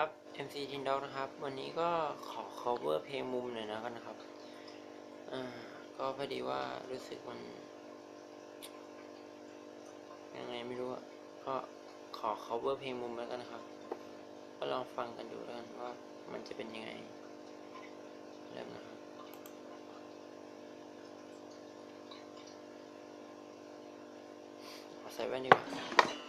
ครับ MC t i n d o g นะครับ วันนี้ก็ขอ cover เพลงมุมหน่อยนะกันนะครับ อ่า ก็พอดีว่ารู้สึกมัน ยังไงไม่รู้อะก็ขอ cover เพลงมุมแล้วกันนะครับ ก็ลองฟังกันดูแล้วกันว่ามันจะเป็นยังไง เริ่มนะครับขอใส่แว่นดีกว่า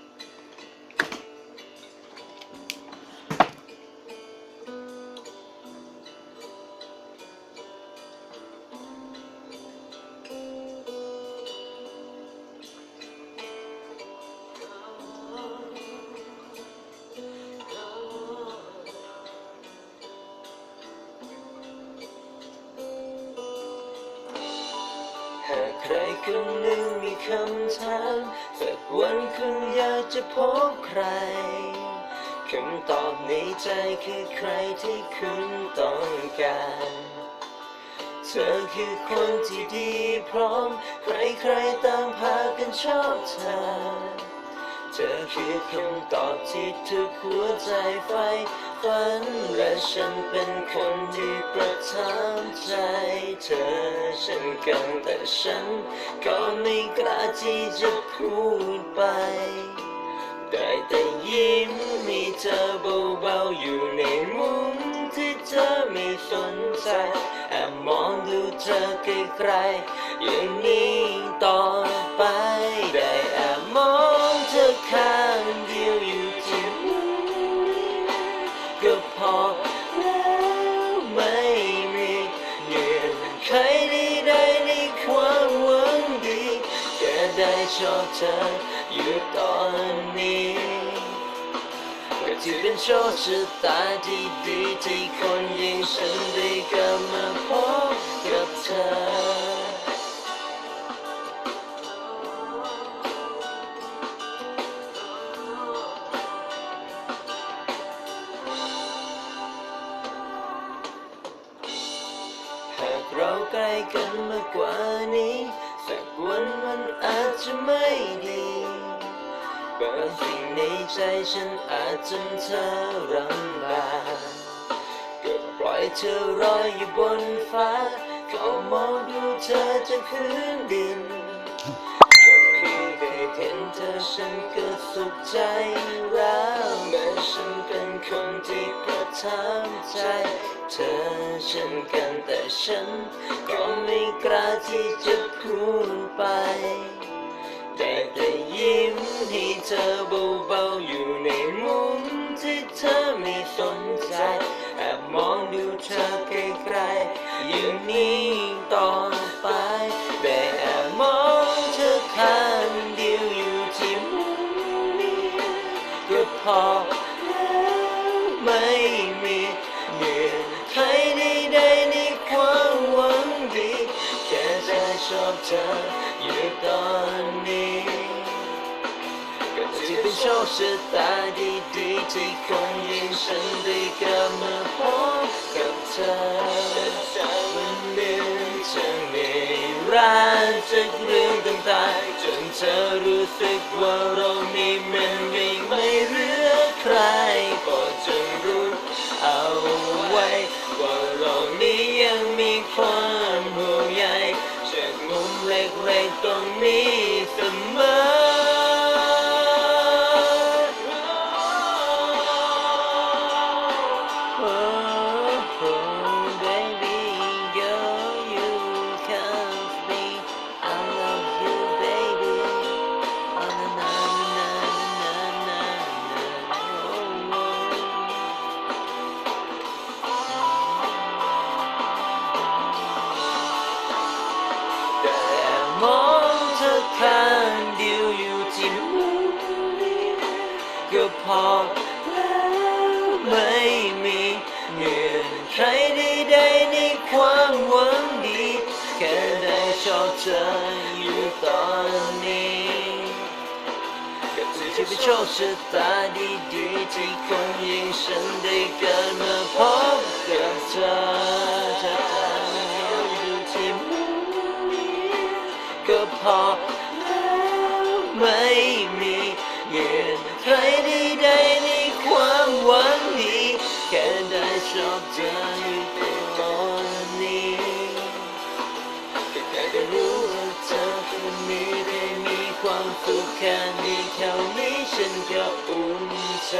คนหนึ่งมีคำถามสักวันคุณอยากจะพบใครคำตอบในใจคือใครที่คุณต้องการ เธอคือคนที่ดีพร้อม ใครๆต่างพากันชอบเธอ เธอคือคำตอบที่ทุกหัวใจใฝ่ฝัน และฉันเป็นคนที่ประทับใจเธอเช่นกันแต่ฉันก็ไม่กล้าที่จะพูดไป ได้แต่ยิ้มมีเธอเบาๆอยู่ในมุมที่เธอไม่สนใจแอบมองดูเธอไกลๆอย่างนี้ต่อไปได้ ข้างเดียวอยู่ที่มุมก็พอแล้วไม่มีเงื่อนไขใดๆในความหวังดีแค่ได้ชอบเธออยู่ตอนนี้ก็ถือเป็นโชคชะตาที่ดีที่คนอย่งฉันได้กลับมาพบกับเธอ หากเราใกล้กันมากกว่านี้ สักวันมันอาจจะไม่ดีบางสิ่งในใจฉันอาจจำเธอรำบากก็ปล่อยเธอรอยอยู่บนฟ้า เขามองดูเธอจากพื้นดินแค่เพียงได้เห็นเธอฉันก็สุขใจวแม้ ฉันเป็นคนที่ประทับใจ เธอเช่นกันแต่ฉันก็ไม่กล้าที่จะพูดไปได้แต่ยิ้มให้เธอเบาๆอยู่ในมุมที่เธอไม่สนใจ แอบมองดูเธอไกลๆอย่างนี้ต่อไปได้แอบมองเธอข้างเดียวอยู่ที่มุมนี้ก็พอ เธออยู่ตอนนี้ก็จะเป็นโชคชะตาดีๆที่คนย่างฉันได้กลับมาพบกับเธอมันเหมือนจะไม่รักจากเรื่องต่างๆจนเธอรู้สึกว่าเรานี้มันไม่ไม่เหลือใครโปรดจงรู้เอาไว้ว่า ล็ก ก็พอแล้วไม่มีเงื่อนไขใดๆในความหวังดี แค่ได้ชอบเธออยู่ตอนนี้ก็ถือเป็นโชคชะตาดีๆที่คนอย่งฉันได้เกิดมาพบกับเธอ ขแค่นี้เท่านี้ฉันก็อุ่นใจ